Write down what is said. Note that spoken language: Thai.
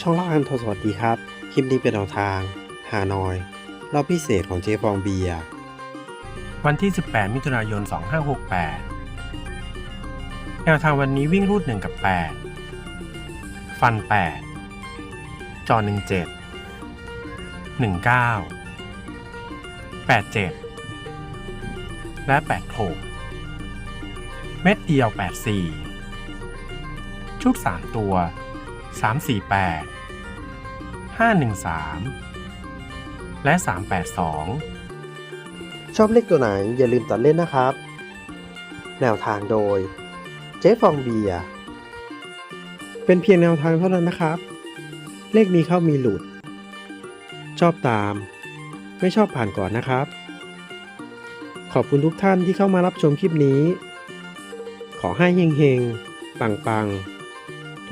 ช่องเล่าอันทรสวัสดีครับ คลิปนี้เป็นแนวทางฮานอย รอบพิเศษของเจฟองเบียร์ วันที่ 18 มิถุนายน 2568 แนวทางวันนี้วิ่งรูด 1 กับ 8 ฟัน 8 จอ 17 19 87 และ 86 เม็ดเดียว 84 ชุด 3 ตัว 348 513 และ 382 ชอบเลขตัวไหนอย่าลืมตัดเล่นนะครับ แนวทางโดย เจฟองเบีย เป็นเพียงแนวทางเท่านั้นนะครับ เลขมีเข้ามีหลุด ชอบตาม ไม่ชอบผ่านก่อนนะครับ ขอบคุณทุกท่านที่เข้ามารับชมคลิปนี้ ขอให้เฮงๆ ปังๆ